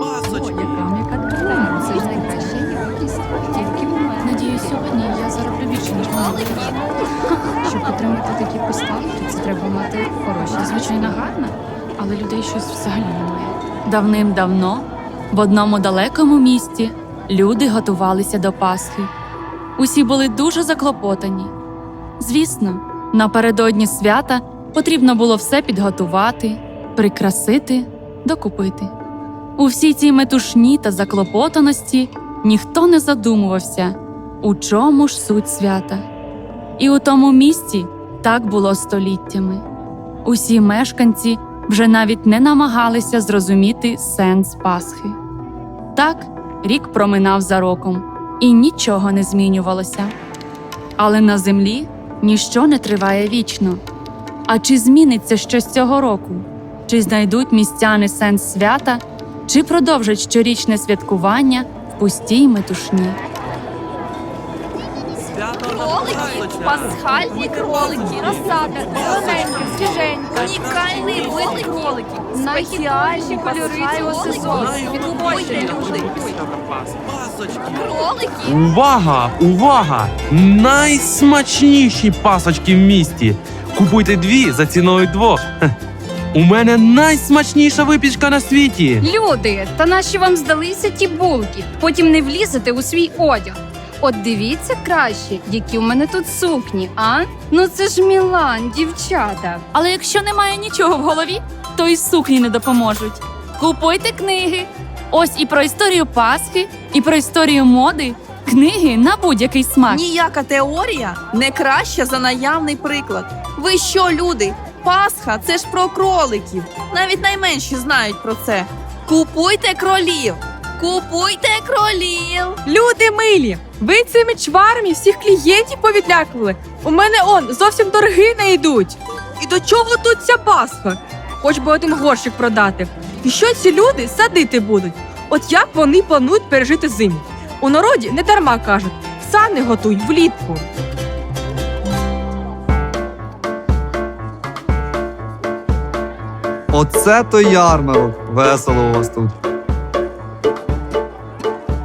Пасочки. Яка м'яка тканина, це ж найкраща якість. Тільки в мене. Сьогодні я зароблю більше, ніж. Щоб отримати такі поставки, це треба мати хороші. Звичайно, гарна, але людей щось взагалі немає. Давним-давно в одному далекому місті люди готувалися до Пасхи. Усі були дуже заклопотані. Звісно, напередодні свята потрібно було все підготувати, прикрасити, докупити. У всій цій метушні та заклопотаності ніхто не задумувався, у чому ж суть свята. І у тому місті так було століттями. Усі мешканці вже навіть не намагалися зрозуміти сенс Пасхи. Так, рік проминав за роком, і нічого не змінювалося. Але на землі ніщо не триває вічно. А чи зміниться щось цього року? Чи знайдуть містяни сенс свята, чи продовжать щорічне святкування в пустій метушні? Кролики, пасхальні кролики, розсада, зелененька, свіженька, унікальний вид кроликів, спеціальні кольори цього сезону. Відкупуйте, люди. Пасочки. Кролики, Увага! Увага! Найсмачніші пасочки в місті. Купуйте дві за ціною двох. У мене найсмачніша випічка на світі. Люди, та наші вам здалися ті булки, потім не влізете у свій одяг. От дивіться краще, які у мене тут сукні, а? Ну це ж Мілан, дівчата. Але якщо немає нічого в голові, то і сукні не допоможуть. Купуйте книги. Ось і про історію Пасхи, і про історію моди. Книги на будь-який смак. ніяка теорія не краща за наявний приклад. Ви що, люди? Пасха це ж про кроликів. Навіть найменші знають про це. Купуйте кролів! Купуйте кролів! Люди милі, ви цими чварами всіх клієнтів повідлякували. У мене он зовсім торги не йдуть. І до чого тут ця пасха? Хоч би один горщик продати. І що ці люди садити будуть? От як вони планують пережити зиму? У народі не дарма кажуть, сани готують влітку. Оце то ярмарок. Весело у вас тут.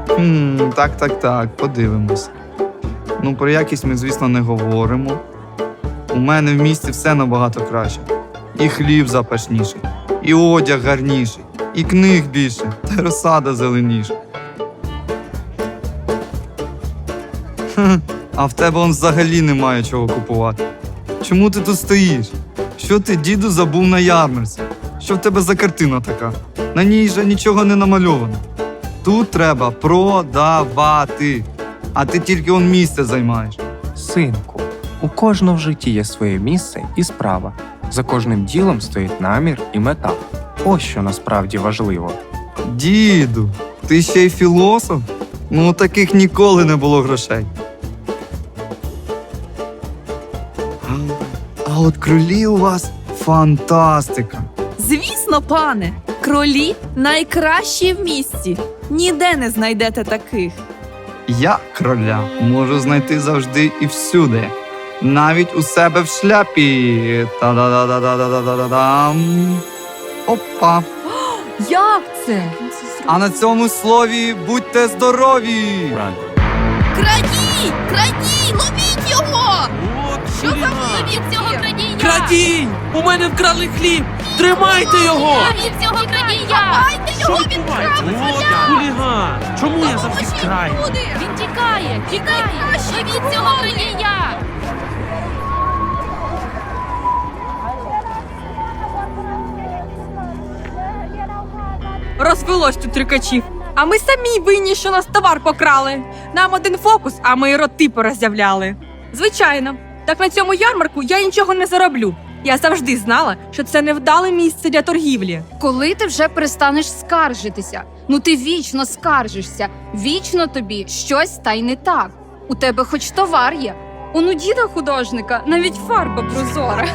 Хм, так, так, так, подивимось. Ну, про якість ми, звісно, не говоримо. У мене в місті все набагато краще. І хліб запашніший, і одяг гарніший, і книг більше, та розсада зеленіша. А в тебе он взагалі немає чого купувати. Чому ти тут стоїш? Що ти, діду, забув на ярмарці? Що в тебе за картина така? На ній же нічого не намальовано. Тут треба продавати, а ти тільки он місце займаєш. Синку, у кожного в житті є своє місце і справа. За кожним ділом стоїть намір і мета. Ось що насправді важливо. Діду, ти ще й філософ? Ну, у таких ніколи не було грошей. А, от кролі у вас фантастика. Звісно, пане, кролі найкращі в місті. Ніде не знайдете таких. Я кроля можу знайти завжди і всюди. Навіть у себе в шляпі. Та-да-да-да-да-да-да-да-дам. Опа. Як це? А на цьому слові будьте здорові! Крадій! Крадій! Ловіть його! Що за ловіть цього крадія? Крадій! У мене вкрали хліб! Тримайте його! Цього крадія! Що його відбувається? хуліган! Чому я завжди краю? люди! Він тікає, тікає. Ловіть цього крадія! Розвелось тут трикачів. А ми самі винні, що нас товар покрали. Нам один фокус, а ми роти пороззявляли. Звичайно, так на цьому ярмарку я нічого не зароблю. Я завжди знала, що це невдале місце для торгівлі. Коли ти вже перестанеш скаржитися? Ну ти вічно скаржишся, вічно тобі щось та й не так. У тебе хоч товар є. Он у діда художника навіть фарба прозора.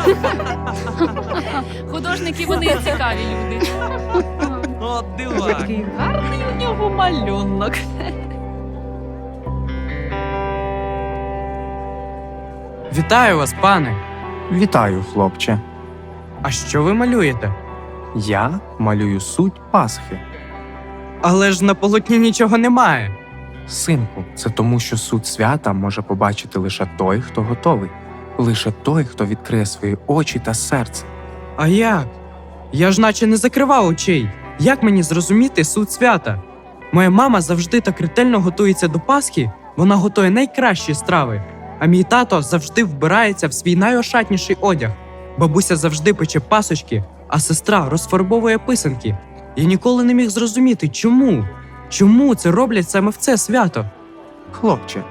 Художники вони цікаві люди. От дивак. Який гарний у нього малюнок. Вітаю вас, пане. Вітаю, хлопче. А що ви малюєте? Я малюю суть Пасхи. Але ж на полотні нічого немає. Синку, це тому, що суть свята може побачити лише той, хто готовий, лише той, хто відкриє свої очі та серце. А як? Я ж наче не закривав очей. Як мені зрозуміти суть свята? Моя мама завжди так ретельно готується до Пасхи, вона готує найкращі страви. А мій тато завжди вбирається в свій найошатніший одяг. Бабуся завжди пече пасочки, а сестра розфарбовує писанки. Я ніколи не міг зрозуміти, чому? Чому це роблять саме в це свято? Хлопче,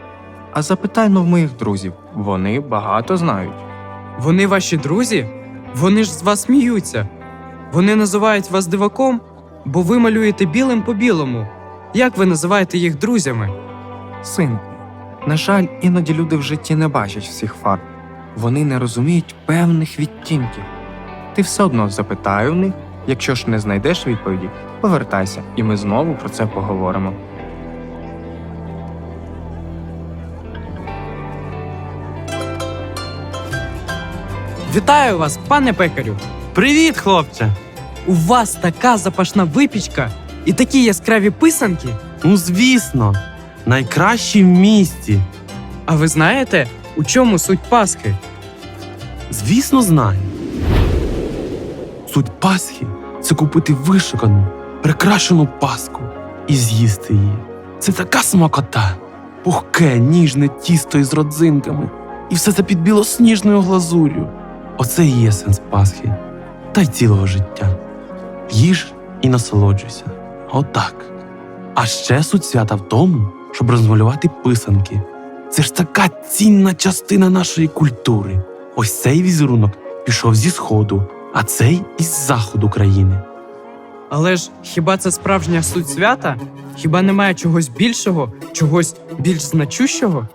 а запитай но в моїх друзів, вони багато знають. Вони ваші друзі? Вони ж з вас сміються. Вони називають вас диваком, бо ви малюєте білим по білому. Як ви називаєте їх друзями? Синку, на жаль, іноді люди в житті не бачать всіх фарб. Вони не розуміють певних відтінків. Ти все одно запитай у них, якщо ж не знайдеш відповіді, повертайся, і ми знову про це поговоримо. Вітаю вас, пане пекарю! Привіт, хлопче! У вас така запашна випічка і такі яскраві писанки. Ну, звісно, найкращі в місті. А ви знаєте, у чому суть Пасхи? Звісно, знаю. Суть Пасхи це купити вишикану, прикрашену паску і з'їсти її. Це така смакота, пухке, ніжне тісто із родзинками, і все це під білосніжною глазур'ю. Оце і є сенс Пасхи, та й цілого життя. Їж і насолоджуйся. Отак. А ще суть свята в тому, щоб розмалювати писанки. Це ж така цінна частина нашої культури. Ось цей візерунок пішов зі сходу, а цей із заходу країни. Але ж хіба це справжня суть свята? Хіба немає чогось більшого, чогось більш значущого?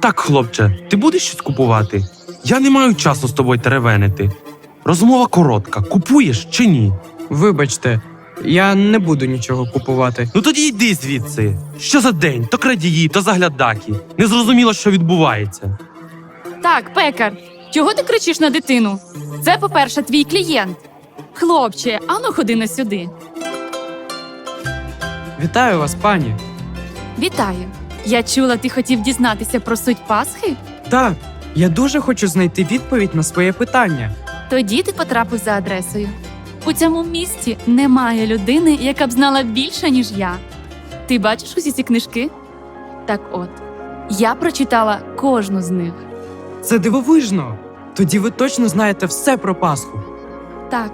Так, хлопче, ти будеш щось купувати? Я не маю часу з тобою теревенити. Розмова коротка: купуєш чи ні? Вибачте, я не буду нічого купувати. Ну тоді йди звідси. Що за день? То крадії, то заглядаки. Не зрозуміло, що відбувається. Так, пекар, чого ти кричиш на дитину? Це, по-перше, твій клієнт. Хлопче, ану ходи на сюди. Вітаю вас, пані. Вітаю. Я чула, ти хотів дізнатися про суть Пасхи? Так, я дуже хочу знайти відповідь на своє питання. Тоді ти потрапив за адресою. У цьому місті немає людини, яка б знала більше, ніж я. Ти бачиш усі ці книжки? Так от, я прочитала кожну з них. Це дивовижно. Тоді ви точно знаєте все про Пасху. Так,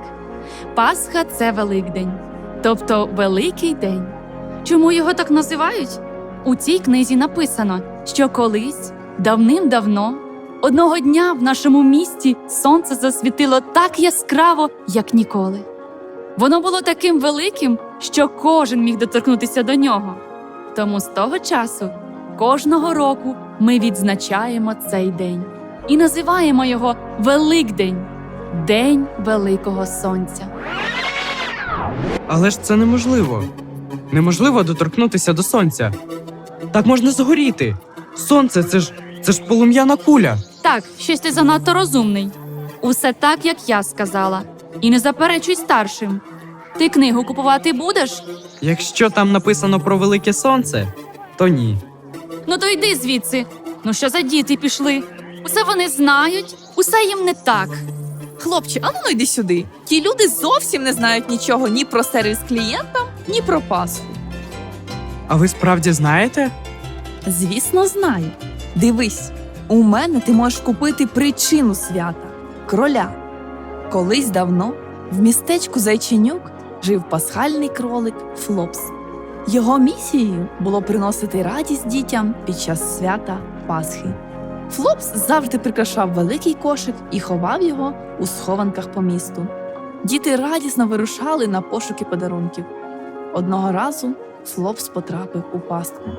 Пасха це Великдень, тобто Великий день. Чому його так називають? У цій книзі написано, що колись, давним-давно, одного дня в нашому місті сонце засвітило так яскраво, як ніколи. Воно було таким великим, що кожен міг доторкнутися до нього. Тому з того часу кожного року ми відзначаємо цей день і називаємо його Великдень. День Великого Сонця. Але ж це неможливо. Неможливо доторкнутися до сонця. Так можна згоріти. Сонце це ж це ж полум'яна куля. Так, щось ти занадто розумний. Усе так, як я сказала. І не заперечуй старшим. Ти книгу купувати будеш? Якщо там написано про велике сонце, то ні. Ну то йди звідси. Ну що за діти пішли? Усе вони знають, усе їм не так. Хлопче, а ну йди сюди. Ті люди зовсім не знають нічого ні про сервіс клієнтам, ні про Пасху. А ви справді знаєте? Звісно, знаю. Дивись, у мене ти можеш купити причину свята кроля. Колись давно в містечку Зайченюк жив пасхальний кролик Флопс. Його місією було приносити радість дітям під час свята Пасхи. Флопс завжди прикрашав великий кошик і ховав його у схованках по місту. Діти радісно вирушали на пошуки подарунків. Одного разу Флопс потрапив у пастку.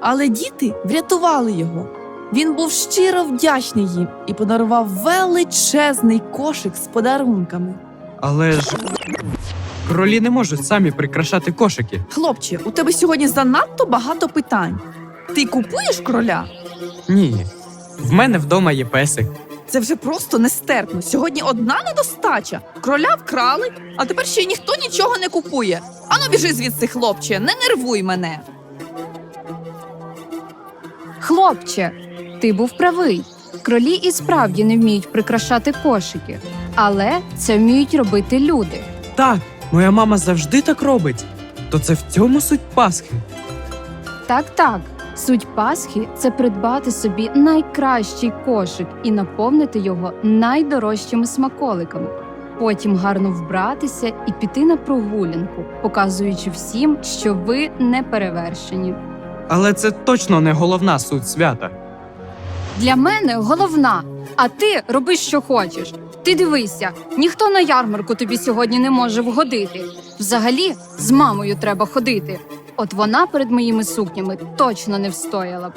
Але діти врятували його. Він був щиро вдячний їм і подарував величезний кошик з подарунками. Але ж кролі не можуть самі прикрашати кошики. Хлопче, у тебе сьогодні занадто багато питань. Ти купуєш кроля? Ні. В мене вдома є песик. Це вже просто нестерпно. Сьогодні одна недостача. Кроля вкрали, а тепер ще й ніхто нічого не купує. Ану біжи звідси, хлопче, не нервуй мене. Хлопче, ти був правий. Кролі і справді не вміють прикрашати кошики, але це вміють робити люди. Так, моя мама завжди так робить. То це в цьому суть Пасхи. Так, так. Суть Пасхи це придбати собі найкращий кошик і наповнити його найдорожчими смаколиками. Потім гарно вбратися і піти на прогулянку, показуючи всім, що ви не перевершені. Але це точно не головна суть свята. Для мене головна, а ти роби, що хочеш. Ти дивися, ніхто на ярмарку тобі сьогодні не може вгодити. Взагалі, з мамою треба ходити. От вона перед моїми сукнями точно не встояла б.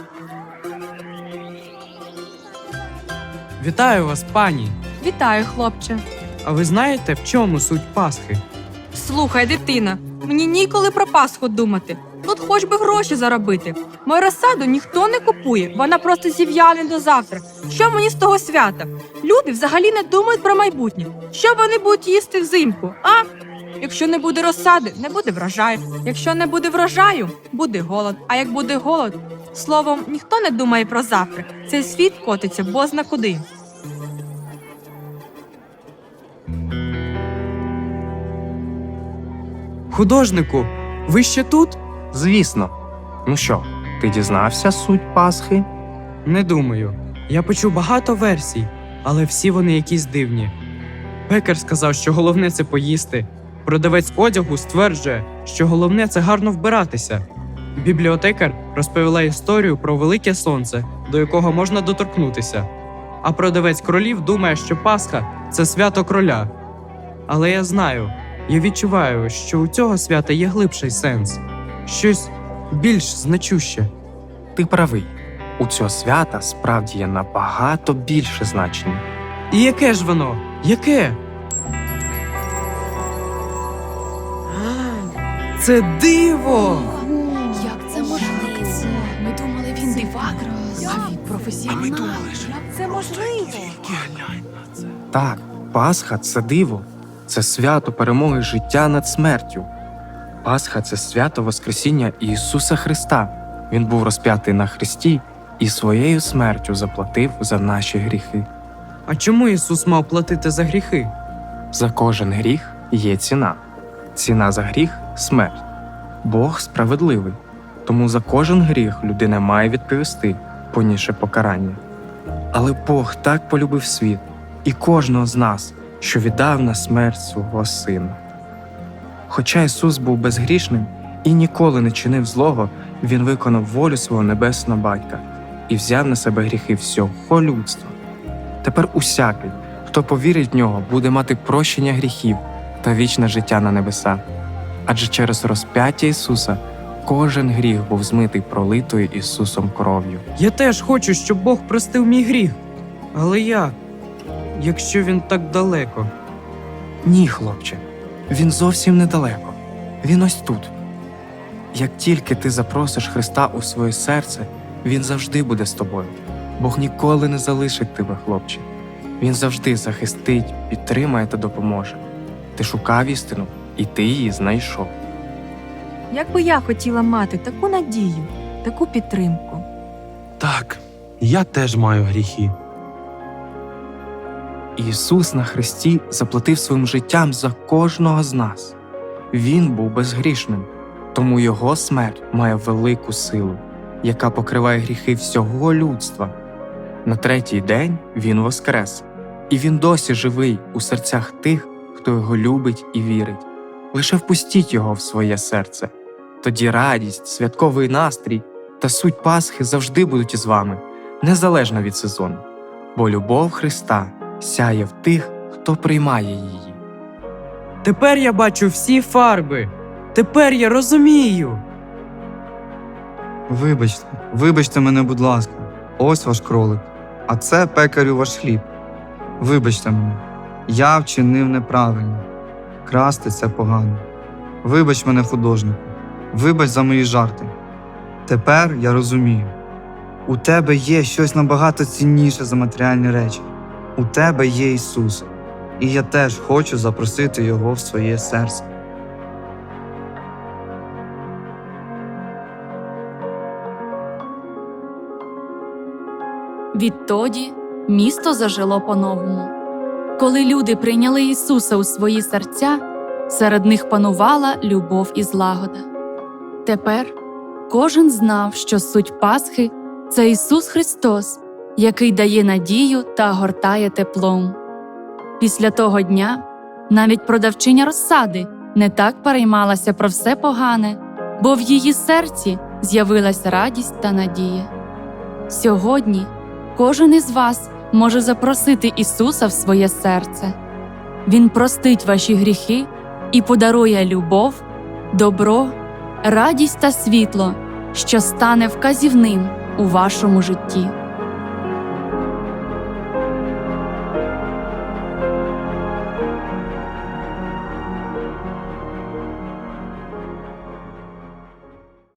Вітаю вас, пані. Вітаю, хлопче. А ви знаєте, в чому суть Пасхи? Слухай, дитина, мені ніколи про Пасху думати. Тут хоч би гроші заробити. Мою розсаду ніхто не купує, вона просто зів'яне до завтра. Що мені з того свята? Люди взагалі не думають про майбутнє. Що вони будуть їсти взимку? А? Якщо не буде розсади, не буде врожаю. Якщо не буде врожаю, буде голод. А як буде голод, словом, ніхто не думає про завтра. Цей світ котиться бозна куди. Художнику, ви ще тут? Звісно. Ну що, ти дізнався суть Пасхи? Не думаю. Я почув багато версій, але всі вони якісь дивні. Пекар сказав, що головне це поїсти. Продавець одягу стверджує, що головне це гарно вбиратися. Бібліотекар розповіла історію про велике сонце, до якого можна доторкнутися. А продавець кролів думає, що Пасха це свято кроля. Але я знаю, я відчуваю, що у цього свята є глибший сенс, щось більш значуще. Ти правий. У цього свята справді є набагато більше значення. І яке ж воно? Яке? Це диво! Як це можливо? Ми думали, він дивак, а він професіонал. Це можливо. Так, Пасха це диво, це свято перемоги життя над смертю. Пасха це свято Воскресіння Ісуса Христа. Він був розп'ятий на Христі і своєю смертю заплатив за наші гріхи. А чому Ісус мав платити за гріхи? За кожен гріх є ціна. Ціна за гріх смерть. Бог справедливий, тому за кожен гріх людина має відповісти, понісши покарання. Але Бог так полюбив світ і кожного з нас, що віддав на смерть свого Сина. Хоча Ісус був безгрішним і ніколи не чинив злого, Він виконав волю свого небесного батька і взяв на себе гріхи всього людства. Тепер усякий, хто повірить в нього, буде мати прощення гріхів та вічне життя на небеса. Адже через розп'яття Ісуса кожен гріх був змитий пролитою Ісусом кров'ю. Я теж хочу, щоб Бог простив мій гріх. Але як? Якщо він так далеко. Ні, хлопче, він зовсім недалеко. Він ось тут. Як тільки ти запросиш Христа у своє серце, Він завжди буде з тобою. Бог ніколи не залишить тебе, хлопче. Він завжди захистить, підтримає та допоможе. Ти шукав істину, і ти її знайшов. Як би я хотіла мати таку надію, таку підтримку. Так, я теж маю гріхи. Ісус на Христі заплатив своїм життям за кожного з нас. Він був безгрішним, тому Його смерть має велику силу, яка покриває гріхи всього людства. На третій день Він воскрес, і Він досі живий у серцях тих, хто його любить і вірить. Лише впустіть його в своє серце. Тоді радість, святковий настрій та суть Пасхи завжди будуть із вами, незалежно від сезону, бо любов Христа сяє в тих, хто приймає її. Тепер я бачу всі фарби. Тепер я розумію. Вибачте, вибачте мене, будь ласка. Ось ваш кролик, а це пекарю ваш хліб. Вибачте мене, я вчинив неправильно. Красти це погано. Вибач мене, художнику, вибач за мої жарти. Тепер я розумію. У тебе є щось набагато цінніше за матеріальні речі. У тебе є Ісус, і я теж хочу запросити Його в своє серце. Відтоді місто зажило по-новому. Коли люди прийняли Ісуса у свої серця, серед них панувала любов і злагода. Тепер кожен знав, що суть Пасхи це Ісус Христос, який дає надію та гортає теплом. Після того дня навіть продавчиня розсади не так переймалася про все погане, бо в її серці з'явилась радість та надія. Сьогодні кожен із вас може запросити Ісуса в своє серце. Він простить ваші гріхи і подарує любов, добро, радість та світло, що стане вказівним у вашому житті.